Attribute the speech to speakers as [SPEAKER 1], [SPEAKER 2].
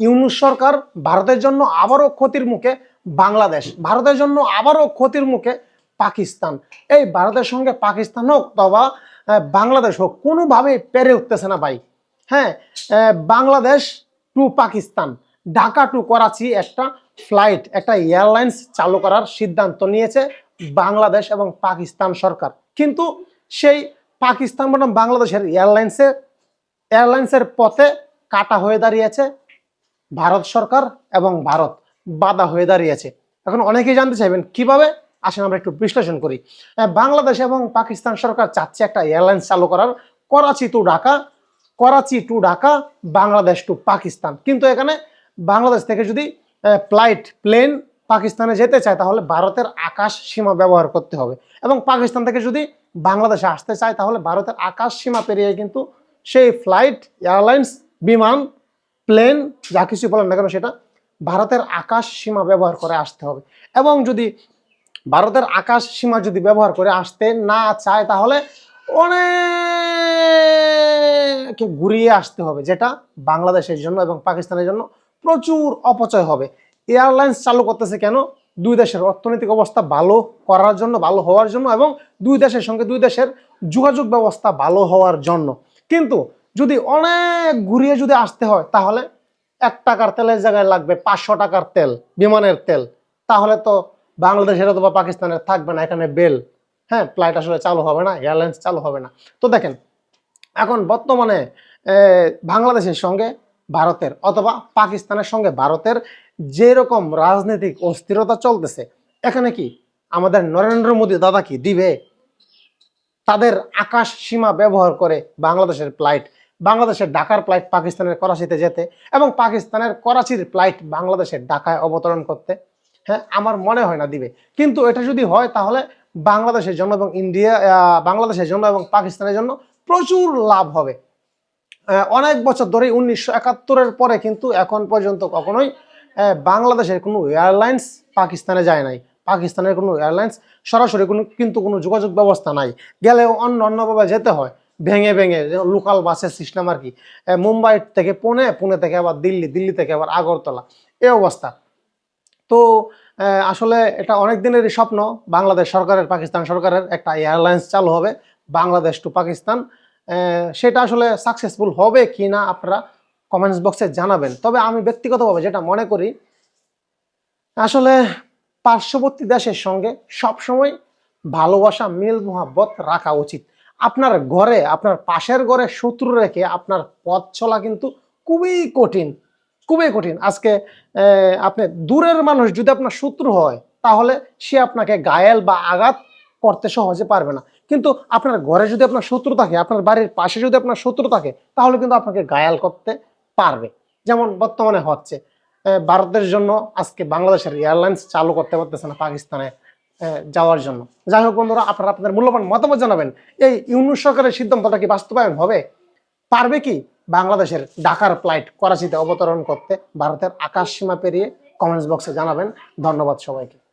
[SPEAKER 1] ইউনুস সরকার ভারতের জন্য আবারও ক্ষতির মুখে বাংলাদেশ ভারতের জন্য আবারও ক্ষতির মুখে পাকিস্তান। এই ভারতের সঙ্গে পাকিস্তান হোক আহ, বাংলাদেশ হোক কোনোভাবে পেরে উঠতেছে না ভাই। হ্যাঁ বাংলাদেশ টু পাকিস্তান ঢাকা টু করাচি একটা ফ্লাইট একটা এয়ারলাইন্স চালু করার সিদ্ধান্ত নিয়েছে বাংলাদেশ এবং পাকিস্তান সরকার। কিন্তু সেই পাকিস্তান বনাম বাংলাদেশের এয়ারলাইন্সে এয়ারলাইন্সের পথে কাটা হয়ে দাঁড়িয়েছে ভারত সরকার এবং ভারত বাধা হয়ে দাঁড়িয়েছে। এখন অনেকেই জানতে চাইবেন, কীভাবে? আসেন আমরা একটু বিশ্লেষণ করি। বাংলাদেশ এবং পাকিস্তান সরকার চাচ্ছে একটা এয়ারলাইন্স চালু করার। Karachi to Dhaka, Karachi to Dhaka, Bangladesh to Pakistan. কিন্তু এখানে বাংলাদেশ থেকে যদি ফ্লাইট, প্লেন পাকিস্তানে যেতে চায়, তাহলে ভারতের আকাশ সীমা ব্যবহার করতে হবে। এবং পাকিস্তান থেকে যদি বাংলাদেশে আসতে চায়, তাহলে ভারতের আকাশ সীমা পেরিয়ে কিন্তু সেই ফ্লাইট, এয়ারলাইন্স, বিমান প্লেন, যা কিছু বলেন না কেন সেটা ভারতের আকাশ সীমা ব্যবহার করে আসতে হবে। এবং যদি ভারতের আকাশ সীমা যদি ব্যবহার করে আসতে না চায়, তাহলে অনেক ঘুরিয়ে আসতে হবে, যেটা বাংলাদেশের জন্য এবং পাকিস্তানের জন্য প্রচুর অপচয় হবে। এয়ারলাইন্স চালু করতেছে কেন? দুই দেশের অর্থনৈতিক অবস্থা ভালো করার জন্য, ভালো হওয়ার জন্য এবং দুই দেশের সঙ্গে দুই দেশের যোগাযোগ ব্যবস্থা ভালো হওয়ার জন্য। কিন্তু যদি অনেক ঘুরিয়ে যদি আসতে হয়, তাহলে এক টাকার তেলের জায়গায় লাগবে পাঁচশো টাকার তেল, বিমানের তেল। তাহলে তো বাংলাদেশের অথবা পাকিস্তানের থাকবে না এখানে বেল। হ্যাঁ ফ্লাইট আসলে চালু হবে না এয়ারলাইন্স চালু হবে না। তো দেখেন, এখন বর্তমানে বাংলাদেশের সঙ্গে ভারতের অথবা পাকিস্তানের সঙ্গে ভারতের যেরকম রাজনৈতিক অস্থিরতা চলতেছে, এখানে কি আমাদের নরেন্দ্র মোদী দাদা কি দিবে? তাদের আকাশ সীমা ব্যবহার করে বাংলাদেশের ফ্লাইট বাংলাদেশের ঢাকার ফ্লাইট পাকিস্তানের করাচিতে যেতে এবং পাকিস্তানের করাচির ফ্লাইট বাংলাদেশের ঢাকায় অবতরণ করতে হ্যাঁ আমার মনে হয় না দিবে। কিন্তু এটা যদি হয়, তাহলে বাংলাদেশের জন্য এবং ইন্ডিয়া বাংলাদেশের জন্য এবং পাকিস্তানের জন্য প্রচুর লাভ হবে। অনেক বছর ধরেই উনিশশো একাত্তরের পরে কিন্তু এখন পর্যন্ত কখনোই বাংলাদেশের কোনো এয়ারলাইন্স পাকিস্তানে যায় নাই। পাকিস্তানের কোনো এয়ারলাইন্স সরাসরি কোনো, কিন্তু কোনো যোগাযোগ ব্যবস্থা নাই। গেলেও অন্য অন্যভাবে যেতে হয়। ভেঙে ভেঙে লোকাল বাসের সিস্টেম আর কি। মুম্বাই থেকে পুনে পুনে থেকে আবার দিল্লি দিল্লি থেকে আবার আগরতলা। এই অবস্থা। তো আসলে এটা অনেক দিনেরই স্বপ্ন। বাংলাদেশ সরকারের, পাকিস্তান সরকারের একটা এয়ারলাইন্স চালু হবে, বাংলাদেশ টু পাকিস্তান। সেটা আসলে সাকসেসফুল হবে কি না আপনারা কমেন্টস বক্সে জানাবেন। তবে আমি ব্যক্তিগতভাবে যেটা মনে করি, আসলে পার্শ্ববর্তী দেশের সঙ্গে সবসময় ভালোবাসা, মিল, মোহাব্বত রাখা উচিত। আপনার ঘরে, আপনার পাশের ঘরে শত্রু রেখে আপনার পথ চলা কিন্তু খুবই কঠিন খুবই কঠিন। আজকে আপনি দূরের মানুষ যদি আপনার শত্রু হয়, তাহলে সে আপনাকে গায়েল বা আঘাত করতে সহজে পারবে না। কিন্তু আপনার ঘরে যদি আপনার শত্রু থাকে, আপনার বাড়ির পাশে যদি আপনার শত্রু থাকে, তাহলে কিন্তু আপনাকে গায়াল করতে পারবে। যেমন বর্তমানে হচ্ছে ভারতের জন্য আজকে বাংলাদেশের এয়ারলাইন্স চালু করতে পারতেছে না পাকিস্তানে। যাওয়ার জন্য। যাই হোক বন্ধুরা, আপনারা আপনাদের মূল্যবান মতামত জানাবেন। এই ইউনুস সরকারের সিদ্ধান্তটা কি বাস্তবায়ন হবে? পারবে কি বাংলাদেশের ঢাকার ফ্লাইট করাচিতে অবতরণ করতে? ভারতের আকাশ সীমা পেরিয়ে কমেন্টস বক্সে জানাবেন। ধন্যবাদ সবাইকে।